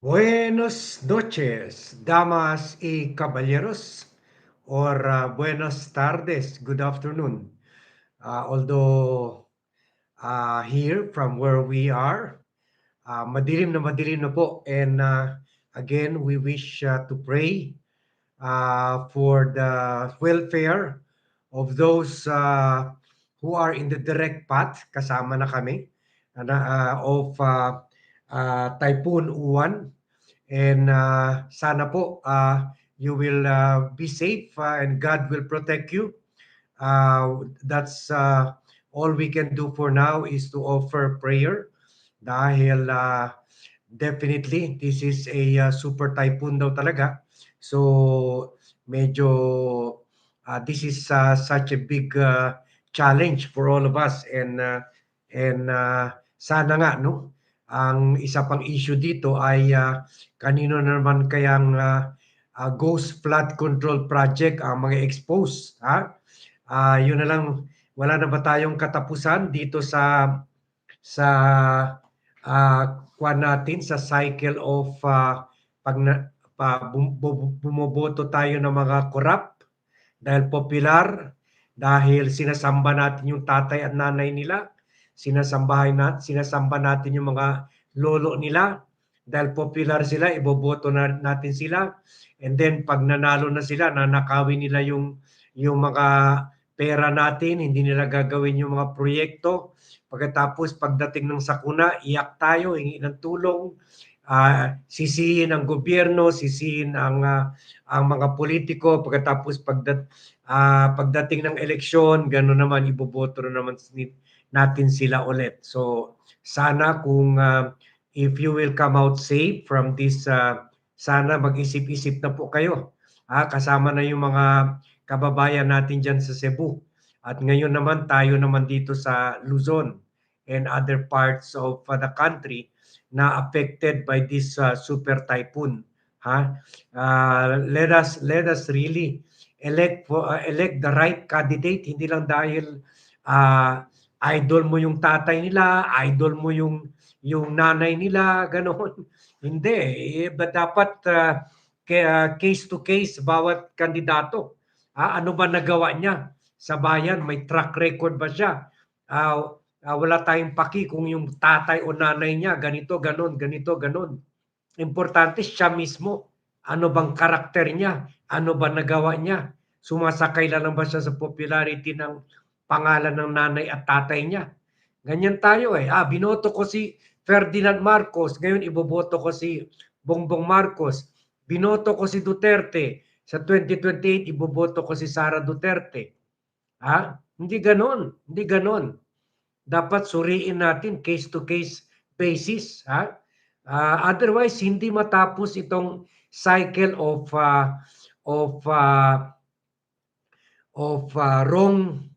Buenos noches, damas y caballeros, or uh, buenas tardes, good afternoon. Uh, although uh, here from where we are, uh, madilim na madilim na po. And uh, again, we wish uh, to pray uh, for the welfare of those uh, who are in the direct path, kasama na kami, uh, of uh, uh, Typhoon Uwan. And uh, sana po uh, you will uh, be safe uh, and God will protect you. Uh, that's uh, all we can do for now is to offer prayer dahil uh, definitely this is a uh, super typhoon daw talaga. So medyo uh, this is uh, such a big uh, challenge for all of us and uh, and uh, sana nga no ang isa pang issue dito ay uh, kanino naman kayang uh, uh, ghost flood control project ang mga exposed ha? Uh, yun na lang wala na ba tayong katapusan dito sa sa uh, kwan natin sa cycle of uh, pag na, pa, bum, bumoboto tayo ng mga corrupt dahil popular dahil sinasamba natin yung tatay at nanay nila sinasambahay natin, sinasamba natin yung mga lolo nila dahil popular sila, iboboto na natin sila. And then pag nanalo na sila, nanakawin nila yung yung mga pera natin, hindi nila gagawin yung mga proyekto. Pagkatapos pagdating ng sakuna, iyak tayo, hingi ng tulong, uh, sisihin ang gobyerno, sisihin ang uh, ang mga politiko. Pagkatapos pagdat uh, pagdating ng eleksyon, gano'n naman iboboto na naman natin sila ulit. So sana kung uh, if you will come out safe from this, uh, sana mag-isip-isip na po kayo. Ah, kasama na yung mga kababayan natin dyan sa Cebu. At ngayon naman tayo naman dito sa Luzon and other parts of uh, the country na affected by this uh, super typhoon. Ha? Uh, let us let us really elect uh, elect the right candidate hindi lang dahil uh, idol mo yung tatay nila, idol mo yung yung nanay nila, ganoon. Hindi, eh, but dapat uh, case to case bawat kandidato. Ah, ano ba nagawa niya sa bayan? May track record ba siya? Uh, uh, wala tayong paki kung yung tatay o nanay niya ganito, ganon, ganito, ganon. Importante siya mismo. Ano bang karakter niya? Ano ba nagawa niya? Sumasakay lang ba siya sa popularity ng pangalan ng nanay at tatay niya. Ganyan tayo eh. Ah, binoto ko si Ferdinand Marcos, ngayon iboboto ko si Bongbong Marcos. Binoto ko si Duterte, sa 2028 iboboto ko si Sara Duterte. Ha? Hindi ganon. Hindi ganon. Dapat suriin natin case to case basis. Ha? Uh, otherwise, hindi matapos itong cycle of uh, of uh, of uh, wrong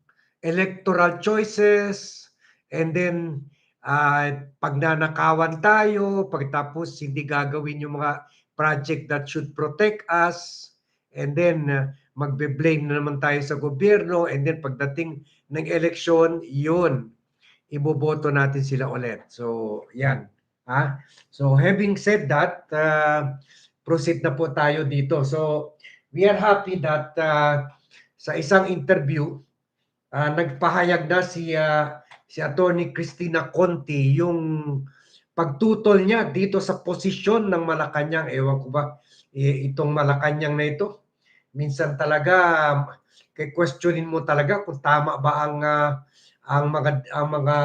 electoral choices, and then uh, pagnanakawan tayo, pagtapos hindi gagawin yung mga project that should protect us, and then uh, magbe-blame na naman tayo sa gobyerno, and then pagdating ng eleksyon, yun, iboboto natin sila ulit. So, yan. Ha? So, having said that, uh, proceed na po tayo dito. So, we are happy that uh, sa isang interview, uh, nagpahayag na si uh, si Attorney Christina Conti yung pagtutol niya dito sa posisyon ng Malacanang. Ewan ko ba itong Malacanang na ito. Minsan talaga kay questionin mo talaga kung tama ba ang uh, ang mga ang mga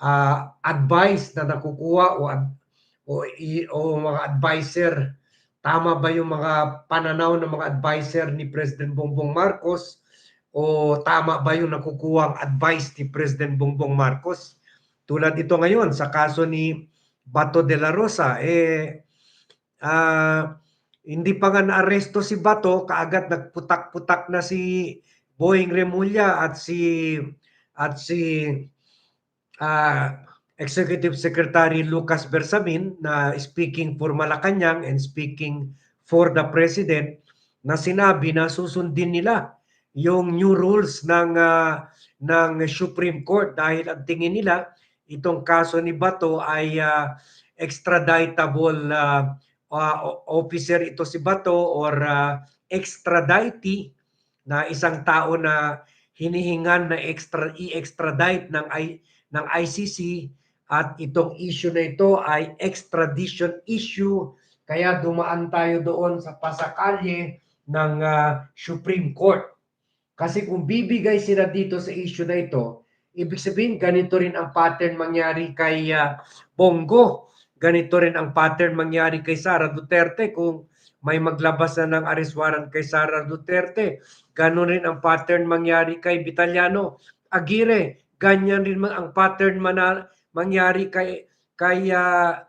uh, advice na nakukuha o o, o mga advisor tama ba yung mga pananaw ng mga advisor ni President Bongbong Marcos o tama ba yung nakukuha advice ni President Bongbong Marcos? Tulad ito ngayon sa kaso ni Bato de la Rosa, eh, uh, hindi pa nga naaresto si Bato, kaagad nagputak-putak na si Boeing Remulla at si at si uh, Executive Secretary Lucas Bersamin na speaking for Malacanang and speaking for the President na sinabi na susundin nila yung new rules ng uh, ng Supreme Court dahil ang tingin nila itong kaso ni Bato ay uh, extraditable uh, uh, officer ito si Bato or uh, extraditee na isang tao na hinihingan na extra i-extradite ng I, ng ICC at itong issue na ito ay extradition issue kaya dumaan tayo doon sa pasakalye ng uh, Supreme Court. Kasi kung bibigay sila dito sa issue na ito, ibig sabihin ganito rin ang pattern mangyari kay uh, Bongo. Ganito rin ang pattern mangyari kay Sara Duterte kung may maglabas na ng arrest warrant kay Sara Duterte. Ganon rin ang pattern mangyari kay Vitaliano Aguirre. Ganyan rin ang pattern mana, mangyari kay kay uh,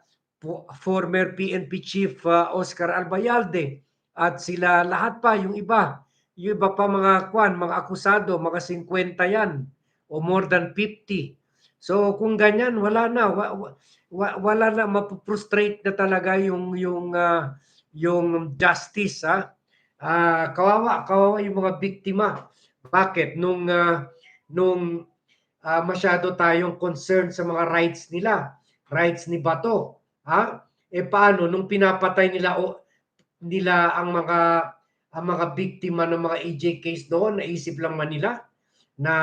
former PNP chief uh, Oscar Albayalde at sila lahat pa yung iba yung iba pa mga kwan mga akusado mga 50 yan o more than 50 so kung ganyan wala na. Wa, wa, wala na. Mapuprostrate na talaga yung yung uh, yung justice ha? Uh, kawawa kawawa yung mga biktima. Bakit? Nung uh, nung uh, masyado tayong concerned sa mga rights nila rights ni Bato Ha? E paano? Nung pinapatay nila o nila ang mga ang mga biktima ng mga EJ case doon, naisip lang man nila na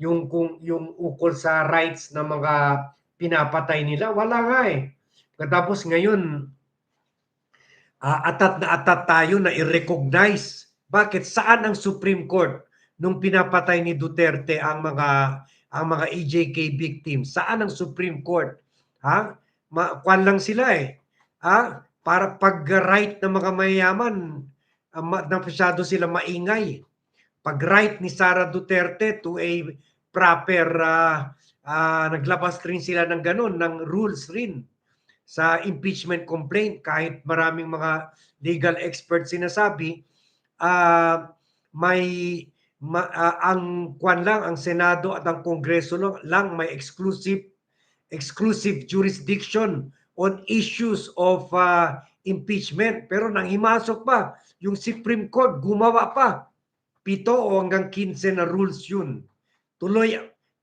yung kung yung ukol sa rights ng mga pinapatay nila, wala nga eh. Tapos ngayon uh, atat na atat tayo na i-recognize. Bakit saan ang Supreme Court nung pinapatay ni Duterte ang mga ang mga EJK victims? Saan ang Supreme Court? Ha? ma kwan lang sila eh. Ah, para pag-right ng mga mayayaman, uh, na masyado sila maingay. Pag-right ni Sara Duterte to a proper uh, uh, naglabas rin sila ng ganun, ng rules rin sa impeachment complaint kahit maraming mga legal experts sinasabi uh, may ma, uh, ang kwan lang ang Senado at ang Kongreso lang, lang may exclusive exclusive jurisdiction on issues of uh, impeachment. Pero nang himasok pa, yung Supreme Court gumawa pa. Pito o hanggang 15 na rules yun. Tuloy,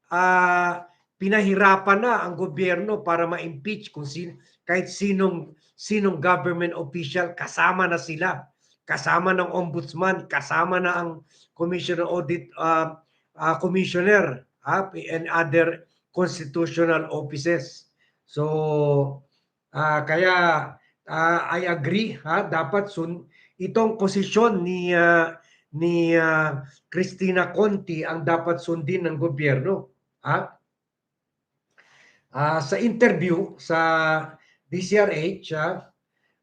uh, pinahirapan na ang gobyerno para ma-impeach kung sin kahit sinong sinong government official kasama na sila kasama ng ombudsman kasama na ang commissioner audit uh, uh, commissioner uh, and other constitutional offices. So uh, kaya uh, I agree ha dapat sun itong posisyon ni uh, ni uh, Cristina Conti ang dapat sundin ng gobyerno ha? Uh, sa interview sa DCRH uh,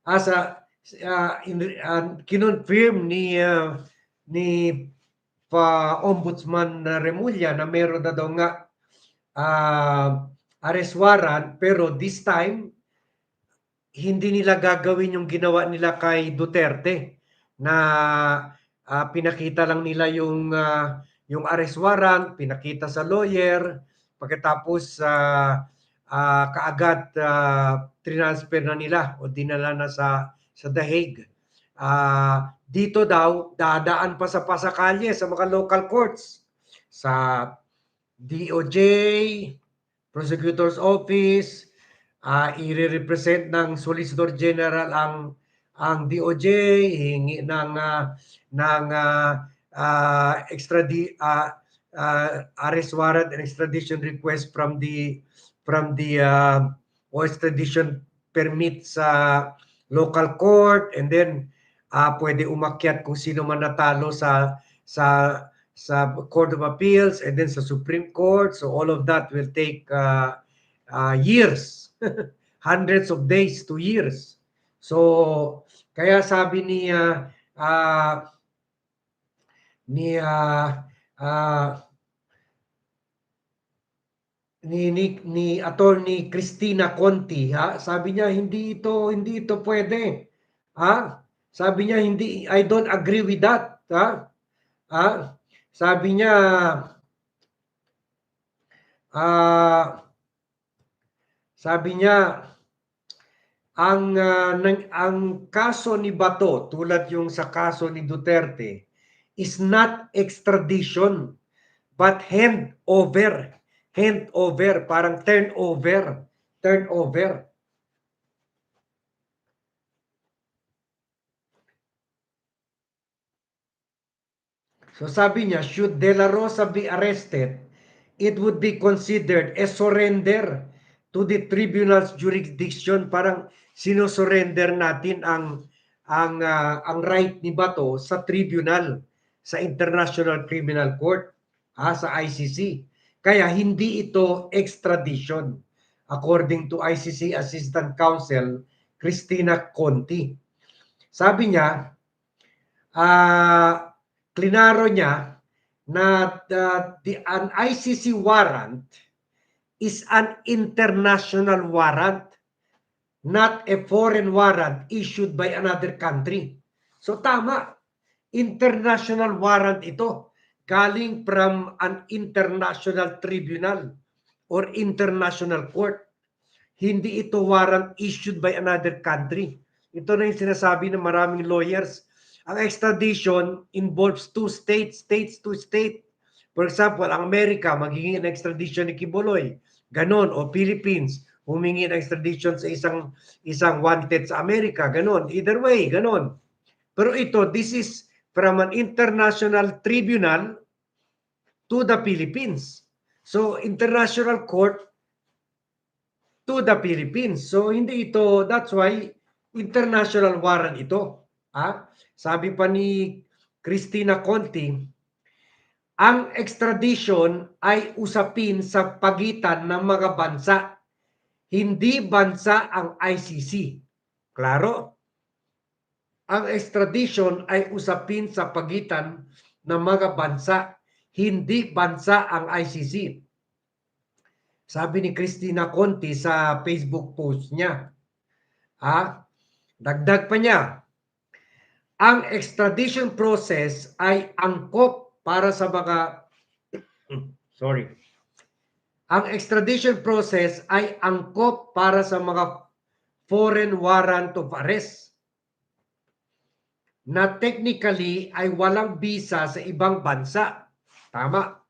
asa uh, in, uh, kinonfirm ni uh, ni pa ombudsman Remulla na meron na daw nga uh, arrest warrant pero this time hindi nila gagawin yung ginawa nila kay Duterte na uh, pinakita lang nila yung uh, yung arrest warrant, pinakita sa lawyer, pagkatapos uh, uh, kaagad uh, transfer na nila o dinala na sa sa The Hague. Uh, dito daw dadaan pa sa pasakalye sa mga local courts sa DOJ, Prosecutor's Office, uh, i-represent ng Solicitor General ang ang DOJ, hingi ng uh, ng uh, uh, extradi uh, uh, arrest warrant and extradition request from the from the uh, o extradition permit sa local court and then uh, pwede umakyat kung sino man natalo sa sa sa Court of Appeals and then sa Supreme Court. So all of that will take uh, uh, years, hundreds of days to years. So kaya sabi ni uh, ni uh, uh, ni ni, ni attorney Cristina Conti ha? Sabi niya hindi ito hindi ito pwede ha? Sabi niya hindi I don't agree with that ha? Ha? Sabi niya, uh, sabi niya, ang, uh, nang, ang kaso ni Bato, tulad yung sa kaso ni Duterte, is not extradition, but hand over. Hand over, parang turnover. Turnover. So sabi niya, should De La Rosa be arrested, it would be considered a surrender to the tribunal's jurisdiction. Parang sinosurrender natin ang ang ah, ang right ni Bato sa tribunal sa International Criminal Court ah, sa ICC. Kaya hindi ito extradition according to ICC Assistant Counsel Christina Conti. Sabi niya, ah klinaro niya na the, the an ICC warrant is an international warrant, not a foreign warrant issued by another country. So tama, international warrant ito galing from an international tribunal or international court. Hindi ito warrant issued by another country. Ito na yung sinasabi ng maraming lawyers. Ang extradition involves two states, states to state. For example, ang Amerika maghingi ng extradition ni Kiboloy. Ganon. O Philippines, humingi ng extradition sa isang isang wanted sa Amerika. Ganon. Either way, ganon. Pero ito, this is from an international tribunal to the Philippines. So, international court to the Philippines. So, hindi ito, that's why international warrant ito. Ah, sabi pa ni Christina Conti, ang extradition ay usapin sa pagitan ng mga bansa, hindi bansa ang ICC. Klaro? Ang extradition ay usapin sa pagitan ng mga bansa, hindi bansa ang ICC. Sabi ni Christina Conti sa Facebook post niya. Ah, dagdag pa niya, ang extradition process ay angkop para sa mga sorry. Ang extradition process ay angkop para sa mga foreign warrant of arrest na technically ay walang visa sa ibang bansa. Tama.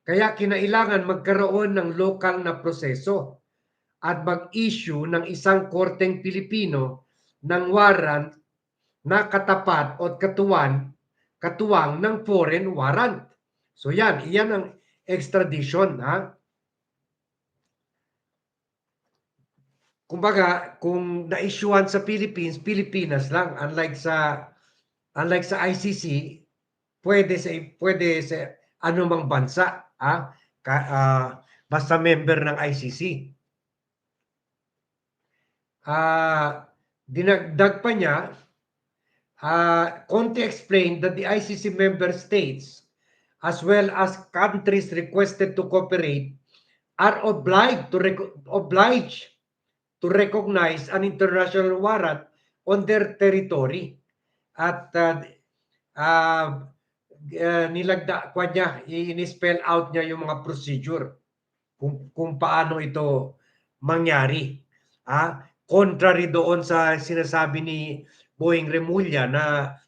Kaya kinailangan magkaroon ng lokal na proseso at mag-issue ng isang korteng Pilipino ng warrant na katapat o katuwan, katuwang ng foreign warrant. So yan, iyan ang extradition. Ha? Kumbaga, kung na-issuean sa Philippines, Pilipinas lang. Unlike sa unlike sa ICC, pwede sa pwede sa anumang bansa, ha? Ka, ah, basta member ng ICC. Ah, dinagdag pa niya, uh, Conte explained that the ICC member states, as well as countries requested to cooperate, are obliged to obliged to recognize an international warrant on their territory. At uh, uh, uh, nilagda kwa niya, i-spell out niya yung mga procedure kung, kung paano ito mangyari. Ah, contrary doon sa sinasabi ni Boeing Remulla na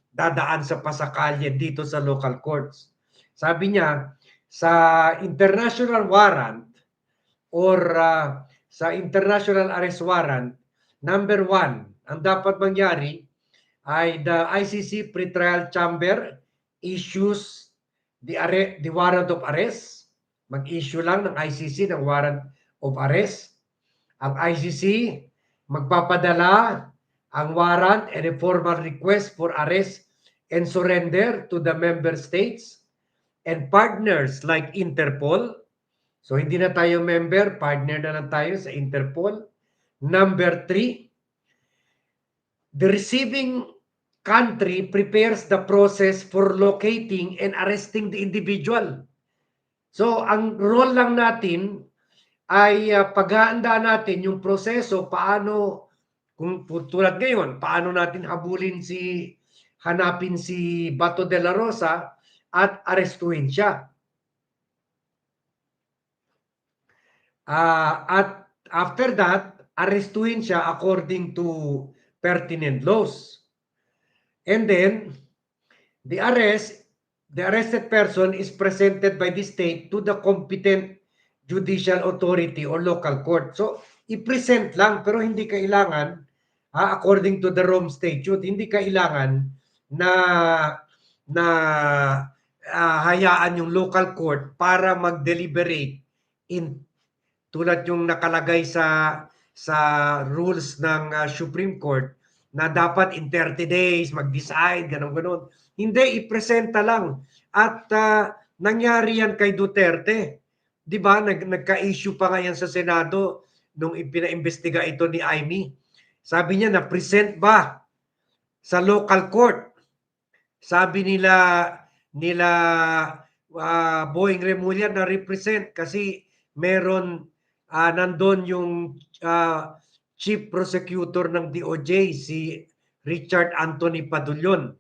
dadaan sa pasakalye dito sa local courts. Sabi niya, sa international warrant or uh, sa international arrest warrant, number one, ang dapat mangyari ay the ICC pretrial chamber issues the, arre- the warrant of arrest. Mag-issue lang ng ICC ng warrant of arrest. Ang ICC magpapadala ang warrant and a formal request for arrest and surrender to the member states and partners like Interpol. So hindi na tayo member, partner na lang tayo sa Interpol. Number three, the receiving country prepares the process for locating and arresting the individual. So ang role lang natin ay uh, paghahandaan natin yung proseso paano kung tulad ngayon, paano natin habulin si hanapin si Bato de la Rosa at arestuhin siya. Uh, at after that, arestuhin siya according to pertinent laws. And then, the arrest, the arrested person is presented by the state to the competent judicial authority or local court. So, i-present lang pero hindi kailangan ha, according to the Rome Statute, hindi kailangan na na ah, hayaan yung local court para mag-deliberate in tulad yung nakalagay sa sa rules ng ah, Supreme Court na dapat in 30 days mag-decide ganun ganon. Hindi ipresenta lang at ah, nangyari yan kay Duterte. 'Di ba? Nag nagka-issue pa nga yan sa Senado nung ipinaimbestiga ito ni Amy. Sabi niya na present ba sa local court. Sabi nila nila uh, Boeing Remulla na represent kasi meron uh, nandun yung uh, chief prosecutor ng DOJ si Richard Anthony Padulyon.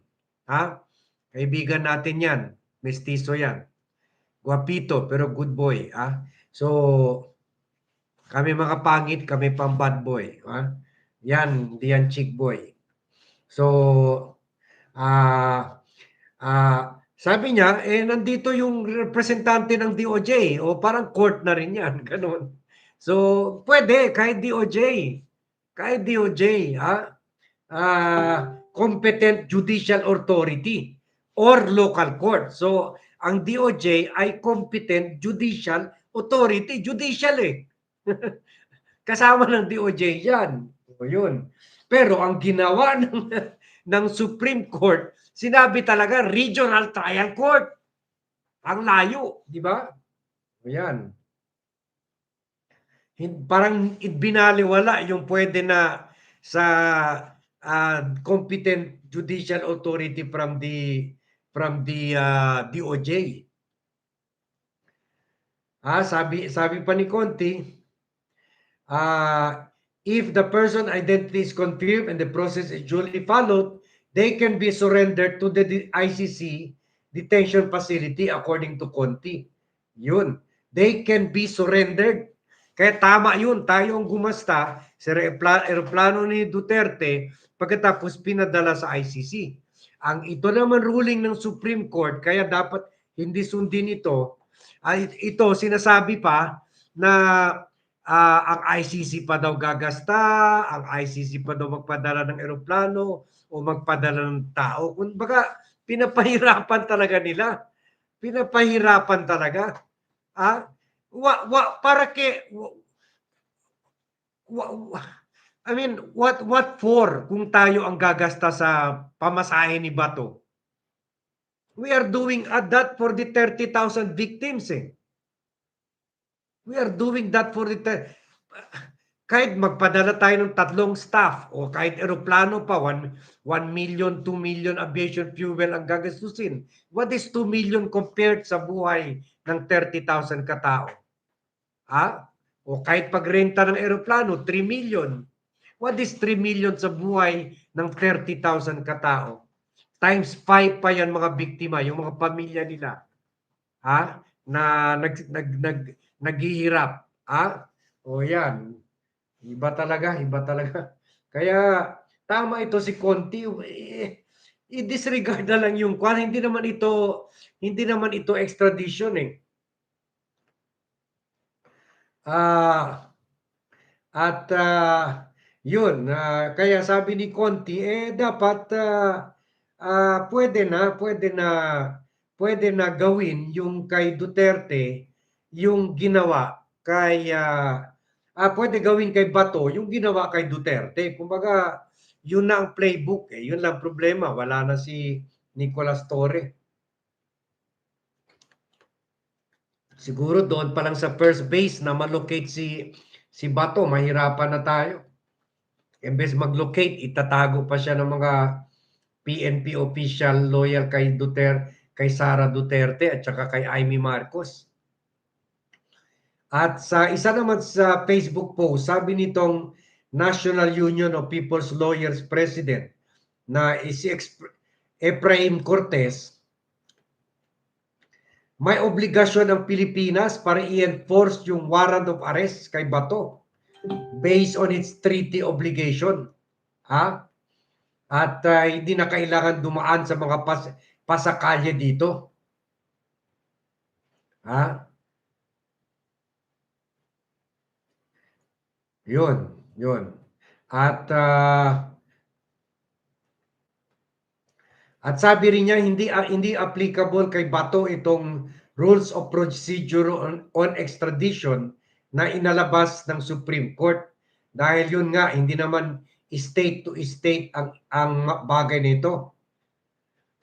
Ha? Kaibigan natin yan. Mestizo yan. Guapito pero good boy. Ha? So, kami mga pangit, kami pang bad boy. Ha? Yan, hindi yan chick boy. So, ah, uh, uh, sabi niya, eh, nandito yung representante ng DOJ. O parang court na rin yan. Ganun. So, pwede, kahit DOJ. Kahit DOJ, ha? Uh, competent judicial authority or local court. So, ang DOJ ay competent judicial authority. Judicial eh. Kasama ng DOJ yan. Yun. Pero ang ginawa ng, ng Supreme Court, sinabi talaga regional trial court. Ang layo, di ba? Ayan. Parang binaliwala yung pwede na sa uh, competent judicial authority from the from the uh, DOJ. Ah, sabi sabi pa ni Conti, uh, if the person identity is confirmed and the process is duly followed, they can be surrendered to the ICC detention facility according to Conti. Yun. They can be surrendered. Kaya tama yun. Tayo ang gumasta sa aeroplano ni Duterte pagkatapos pinadala sa ICC. Ang ito naman ruling ng Supreme Court, kaya dapat hindi sundin ito, ito sinasabi pa na uh, ang ICC pa daw gagasta, ang ICC pa daw magpadala ng eroplano o magpadala ng tao. Kung baga, pinapahirapan talaga nila. Pinapahirapan talaga. Ah, wa, wa, para ke wa, wa, I mean, what what for kung tayo ang gagasta sa pamasahe ni Bato? We are doing uh, that for the 30,000 victims eh. We are doing that for the kahit magpadala tayo ng tatlong staff o kahit eroplano pa 1 1 million 2 million aviation fuel ang gagastusin. What is 2 million compared sa buhay ng 30,000 katao? Ha? O kahit pagrenta ng eroplano 3 million. What is 3 million sa buhay ng 30,000 katao? Times 5 pa yan mga biktima, yung mga pamilya nila. Ha? Na nag, nag, nag, naghihirap. Ha? O yan. Iba talaga, iba talaga. Kaya tama ito si Conti. Eh, i-disregard na lang yung kwan. Hindi naman ito, hindi naman ito extradition eh. Ah, uh, at uh, yun, uh, kaya sabi ni Conti, eh dapat uh, uh, pwede na, pwede na, pwede na gawin yung kay Duterte, yung ginawa kay, uh, uh, pwede gawin kay Bato, yung ginawa kay Duterte. Kumbaga, yun na ang playbook. Eh. Yun lang problema. Wala na si Nicolas Torre. Siguro doon pa lang sa first base na malocate si si Bato, mahirapan na tayo. Imbes mag-locate, itatago pa siya ng mga PNP official loyal kay Duterte, kay Sara Duterte at saka kay Amy Marcos. At sa isa naman sa Facebook post, sabi nitong National Union of People's Lawyers President na si Ephraim Cortez, may obligasyon ng Pilipinas para i-enforce yung warrant of arrest kay Bato based on its treaty obligation. Ha? At uh, hindi na kailangan dumaan sa mga pas pasakalye dito. Ha? Yun, yun. At uh, At sabi rin niya hindi ah, hindi applicable kay Bato itong rules of procedure on, on extradition na inalabas ng Supreme Court dahil yun nga hindi naman state to state ang ang bagay nito.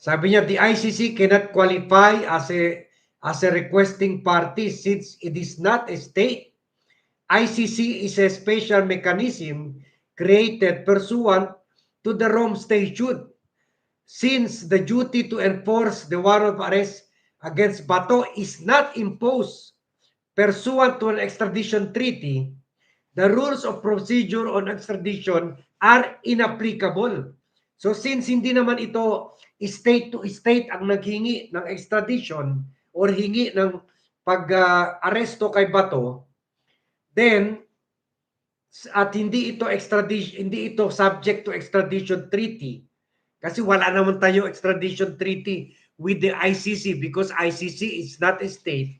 Sabi niya the ICC cannot qualify as a as a requesting party since it is not a state. ICC is a special mechanism created pursuant to the Rome Statute since the duty to enforce the warrant of arrest against Bato is not imposed pursuant to an extradition treaty, the rules of procedure on extradition are inapplicable. So since hindi naman ito state to state ang naghingi ng extradition or hingi ng pag-aresto kay Bato, then at hindi ito extradition hindi ito subject to extradition treaty kasi wala naman tayo extradition treaty with the ICC because ICC is not a state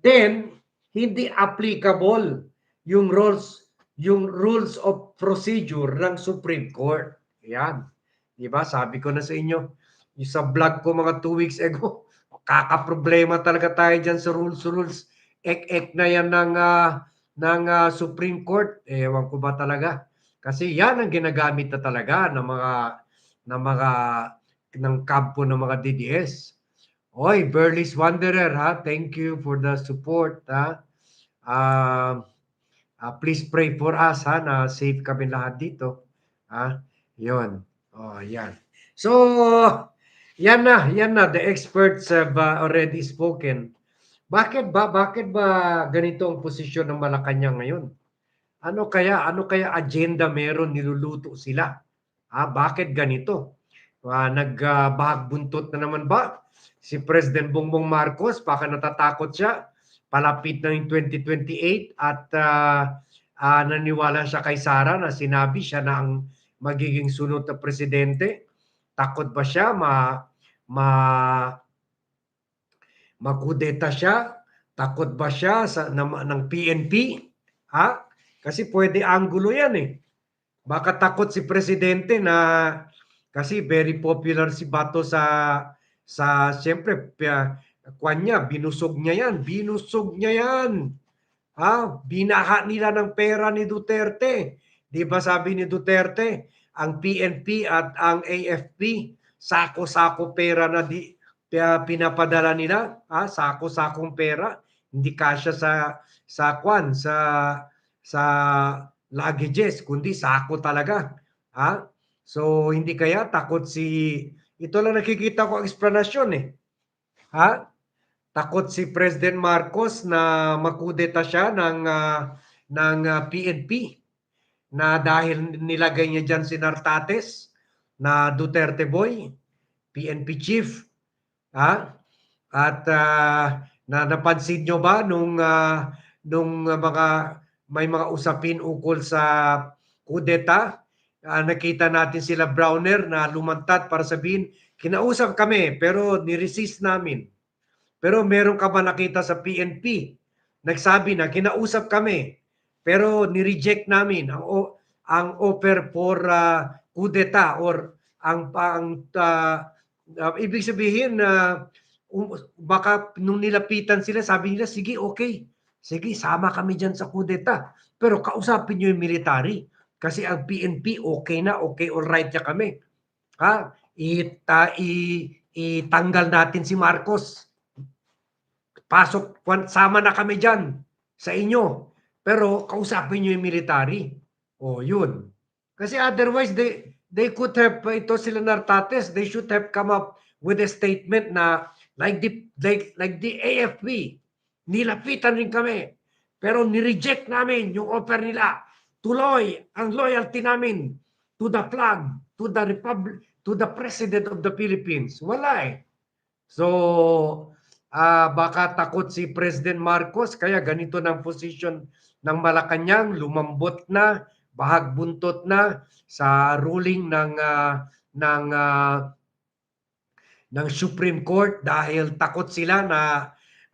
then hindi applicable yung rules yung rules of procedure ng Supreme Court. Yan. Di ba? Sabi ko na sa inyo, yung sa vlog ko mga two weeks ago, kakaproblema talaga tayo dyan sa rules rules. Ek-ek na yan ng, uh, ng uh, Supreme Court. Ewan ko ba talaga? Kasi yan ang ginagamit na talaga ng mga ng mga ng kampo ng mga DDS. Oy, Burley's Wanderer ha. Thank you for the support ha. Uh, uh, please pray for us ha na safe kami lahat dito. Ha? 'Yon. Oh, yan. So, yan na, yan na the experts have uh, already spoken. Bakit ba bakit ba ganito ang posisyon ng Malacanang ngayon? Ano kaya ano kaya agenda meron niluluto sila? Ah, bakit ganito? Uh, nagbahag buntot na naman ba si President Bongbong Marcos? Baka natatakot siya. Palapit na yung 2028 at uh, uh, naniwala siya kay Sara na sinabi siya na ang magiging sunod na presidente. Takot ba siya ma ma makudeta siya? Takot ba siya sa ng, ng PNP? Ha? Kasi pwede anggulo yan eh. Baka takot si presidente na kasi very popular si Bato sa sa siyempre kwan niya, binusog niya yan, binusog niya yan. Ha? Binaha nila ng pera ni Duterte. 'Di ba sabi ni Duterte, ang PNP at ang AFP sako-sako pera na di pinapadala nila, ha? Sako-sakong pera, hindi kasya sa sa kwan sa sa luggages kundi sako talaga. Ha? So hindi kaya takot si ito lang nakikita ko explanation eh. Ha? Takot si President Marcos na makudeta siya ng uh, ng uh, ah, PNP na dahil nilagay niya diyan si Nartates na Duterte boy, PNP chief. Ha? At uh, na napansin nyo ba nung uh, nung mga may mga usapin ukol sa kudeta uh, nakita natin sila Browner na lumantad para sabihin, kinausap kami pero ni-resist namin. Pero meron ka ba nakita sa PNP? Nagsabi na kinausap kami pero ni-reject namin ang ang offer for uh, kudeta or ang ang uh, uh, ibig sabihin na uh, um, baka nung nilapitan sila sabi nila sige okay sige sama kami diyan sa kudeta pero kausapin niyo yung military kasi ang PNP okay na, okay, all right na kami. Ha? Ita, i, itanggal natin si Marcos. Pasok, sama na kami dyan sa inyo. Pero kausapin nyo yung military. O, yun. Kasi otherwise, they, they could have, ito sila Nartates, they should have come up with a statement na like the, like, like the AFP, nilapitan rin kami. Pero ni-reject namin yung offer nila tuloy ang loyalty namin to the flag, to the republic, to the president of the Philippines. Wala eh. So, uh, baka takot si President Marcos kaya ganito ng position ng Malacanang, lumambot na, bahag buntot na sa ruling ng uh, ng uh, ng Supreme Court dahil takot sila na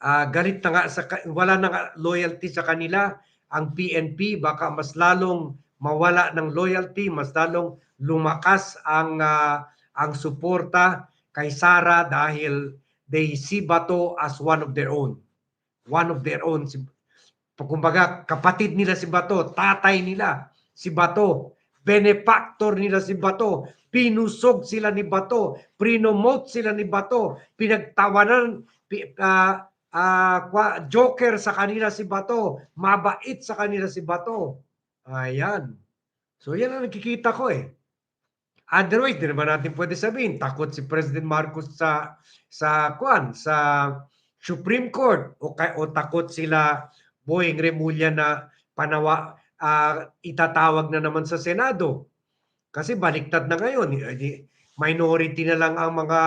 uh, galit na nga sa wala na loyalty sa kanila ang PNP baka mas lalong mawala ng loyalty, mas lalong lumakas ang uh, ang suporta kay Sara dahil they see Bato as one of their own. One of their own. Kumbaga, kapatid nila si Bato, tatay nila si Bato, benefactor nila si Bato, pinusog sila ni Bato, prinomote sila ni Bato, pinagtawanan, pi, ah, kwa- joker sa kanila si Bato, mabait sa kanila si Bato. Ayan. So yan ang nakikita ko eh. Otherwise, di naman natin pwede sabihin, takot si President Marcos sa sa kwan, sa Supreme Court o, o takot sila Boying Remulla na panawa ah, itatawag na naman sa Senado. Kasi baliktad na ngayon, eh, minority na lang ang mga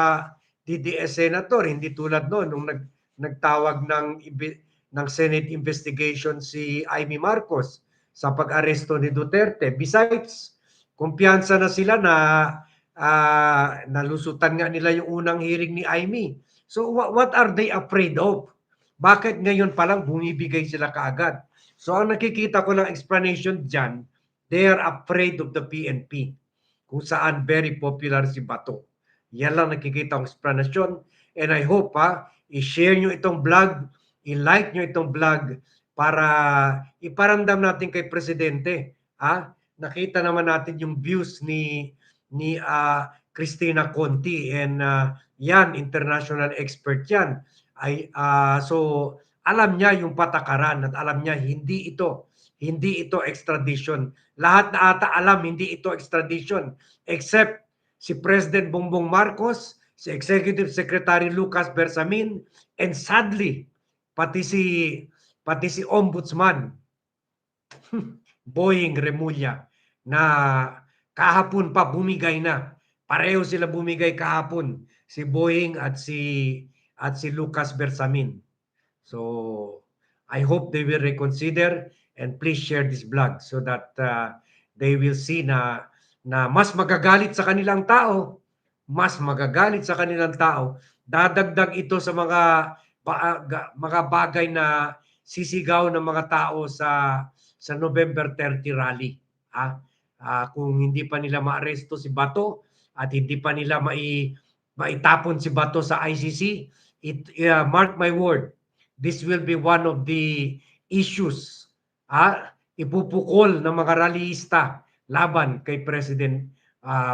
DDS senator, hindi tulad noon nung nag, nagtawag ng ng Senate investigation si Amy Marcos sa pag-aresto ni Duterte. Besides, kumpiyansa na sila na ah, nalusutan nga nila yung unang hearing ni Amy. So what, what are they afraid of? Bakit ngayon pa lang bumibigay sila kaagad? So ang nakikita ko ng explanation dyan, they are afraid of the PNP kung saan very popular si Bato. Yan lang nakikita ang explanation. And I hope ha, i-share nyo itong vlog, i-like nyo itong vlog para iparamdam natin kay Presidente. Ha? Nakita naman natin yung views ni ni ah, Christina Conti and ah, yan, international expert yan. Ay, ah, so alam niya yung patakaran at alam niya hindi ito hindi ito extradition. Lahat na ata alam hindi ito extradition except si President Bongbong Marcos, si Executive Secretary Lucas Bersamin, and sadly pati si pati si Ombudsman Boying Remulla na kahapon pa bumigay na. Pareho sila bumigay kahapon si Boying at si at si Lucas Bersamin. So I hope they will reconsider and please share this vlog so that uh, they will see na na mas magagalit sa kanilang tao, mas magagalit sa kanilang tao. Dadagdag ito sa mga ba- ga- mga bagay na sisigaw ng mga tao sa sa November 30 rally. Ah, ah, kung hindi pa nila maaresto si Bato at hindi pa nila mai maitapon si Bato sa ICC, it uh, mark my word, this will be one of the issues ah, ipupukol ng mga rallyista laban kay President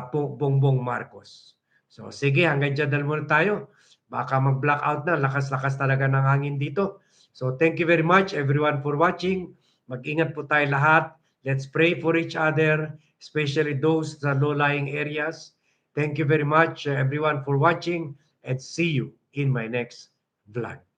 Po- Bongbong Marcos. So sige, hanggang dyan dahil muna tayo. Baka mag-blackout na, lakas-lakas talaga ng hangin dito. So thank you very much everyone for watching. Mag-ingat po tayo lahat. Let's pray for each other, especially those sa low-lying areas. Thank you very much uh, everyone for watching and see you in my next vlog.